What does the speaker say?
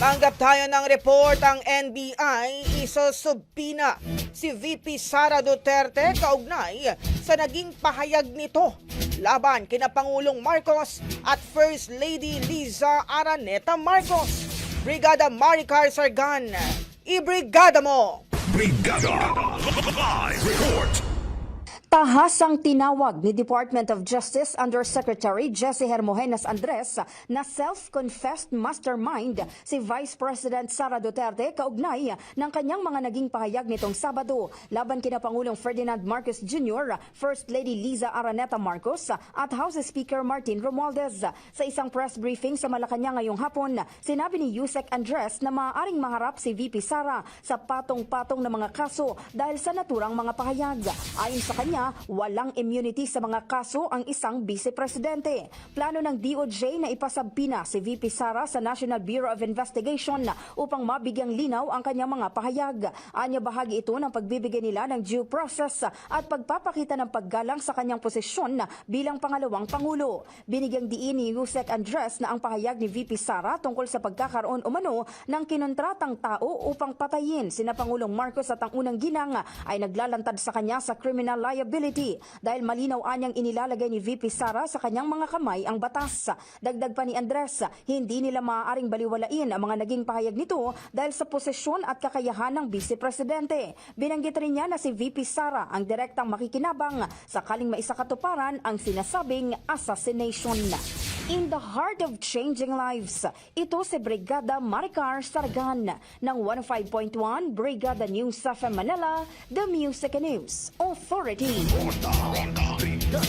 Tanggap tayo ng report ang NBI isusubpina si VP Sara Duterte kaugnay sa naging pahayag nito laban kina Pangulong Marcos at First Lady Liza Araneta Marcos. Brigada Maricar Sargan, ibrigada mo! Brigada Live Report Tahasang tinawag ni Department of Justice Undersecretary Jesse Hermogenes Andres na self-confessed mastermind si Vice President Sara Duterte kaugnay ng kanyang mga naging pahayag nitong Sabado laban kina Pangulong Ferdinand Marcos Jr., First Lady Liza Araneta Marcos at House Speaker Martin Romualdez. Sa isang press briefing sa Malacanang ngayong hapon, sinabi ni Yusek Andres na maaaring maharap si VP Sara sa patong-patong na mga kaso dahil sa naturang mga pahayag. Ayon sa kanya, walang immunity sa mga kaso ang isang vice-presidente. Plano ng DOJ na ipasabpina si VP Sara sa National Bureau of Investigation upang mabigyang linaw ang kanyang mga pahayag. Anya bahagi ito ng pagbibigay nila ng due process at pagpapakita ng paggalang sa kanyang posisyon bilang pangalawang pangulo. Binigyang diin ni Yusek Andres na ang pahayag ni VP Sara tungkol sa pagkakaroon umano ng kinontratang tao upang patayin sina Pangulong Marcos at ang unang ginang ay naglalantad sa kanya sa criminal liability dahil malinaw anyang inilalagay ni VP Sara sa kanyang mga kamay ang batas. Dagdag pa ni Andres, hindi nila maaaring baliwalain ang mga naging pahayag nito dahil sa posisyon at kakayahan ng Vice Presidente. Binanggit rin niya na si VP Sara ang direktang makikinabang sakaling maisakatuparan ang sinasabing assassination. In the heart of changing lives, ito si Brigada Maricar Sargan ng 105.1 Brigada News sa Manila, The Music News Authority.